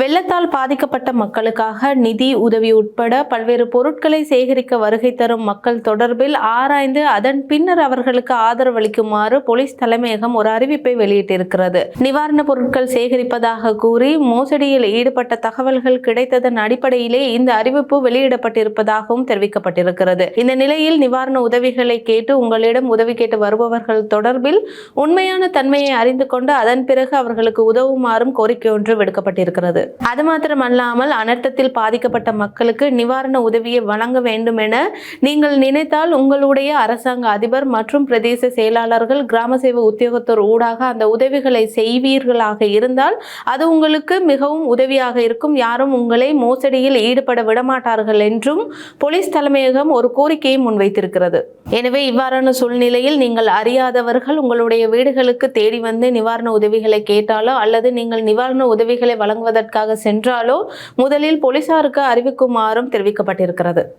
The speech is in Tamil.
வெள்ளத்தால் பாதிக்கப்பட்ட மக்களுக்காக நிதி உதவி உட்பட பல்வேறு பொருட்களை சேகரிக்க வருகை தரும் மக்கள் தொடர்பில் ஆராய்ந்து அதன் பின்னர் அவர்களுக்கு ஆதரவளிக்குமாறு போலீஸ் தலைமையகம் ஒரு அறிவிப்பை வெளியிட்டிருக்கிறது. நிவாரணப் பொருட்கள் சேகரிப்பதாக கூறி மோசடியில் ஈடுபட்ட தகவல்கள் கிடைத்ததன் அடிப்படையிலே இந்த அறிவிப்பு வெளியிடப்பட்டிருப்பதாகவும் தெரிவிக்கப்பட்டிருக்கிறது. இந்த நிலையில் நிவாரண உதவிகளை கேட்டு உங்களிடம் உதவி கேட்டு வருபவர்கள் தொடர்பில் உண்மையான தன்மையை அறிந்து கொண்டு அதன் பிறகு அவர்களுக்கு உதவுமாறும் கோரிக்கை ஒன்று விடுக்கப்பட்டிருக்கிறது. அது மாத்திரமல்லாமல் அனர்த்தத்தில் பாதிக்கப்பட்ட மக்களுக்கு நிவாரண உதவியை வழங்க வேண்டும் என நீங்கள் நினைத்தால் உங்களுடைய அரசாங்க அதிபர் மற்றும் பிரதேச செயலாளர்கள் கிராம சேவை உத்தியோகத்தோர் ஊடாக அந்த உதவிகளை செய்வீர்களாக இருந்தால் அது உங்களுக்கு மிகவும் உதவியாக இருக்கும். யாரும் உங்களை மோசடியில் ஈடுபட விடமாட்டார்கள் என்றும் போலீஸ் தலைமையகம் ஒரு கோரிக்கையை முன்வைத்திருக்கிறது. எனவே இவ்வாறான சூழ்நிலையில் நீங்கள் அறியாதவர்கள் உங்களுடைய வீடுகளுக்கு தேடி வந்து நிவாரண உதவிகளை கேட்டாலோ அல்லது நீங்கள் நிவாரண உதவிகளை வழங்குவதற்கு வழங்குவதற்காக சென்றாலோ முதலில் போலீசாருக்கு அறிவிக்குமாறும் தெரிவிக்கப்பட்டிருக்கிறது.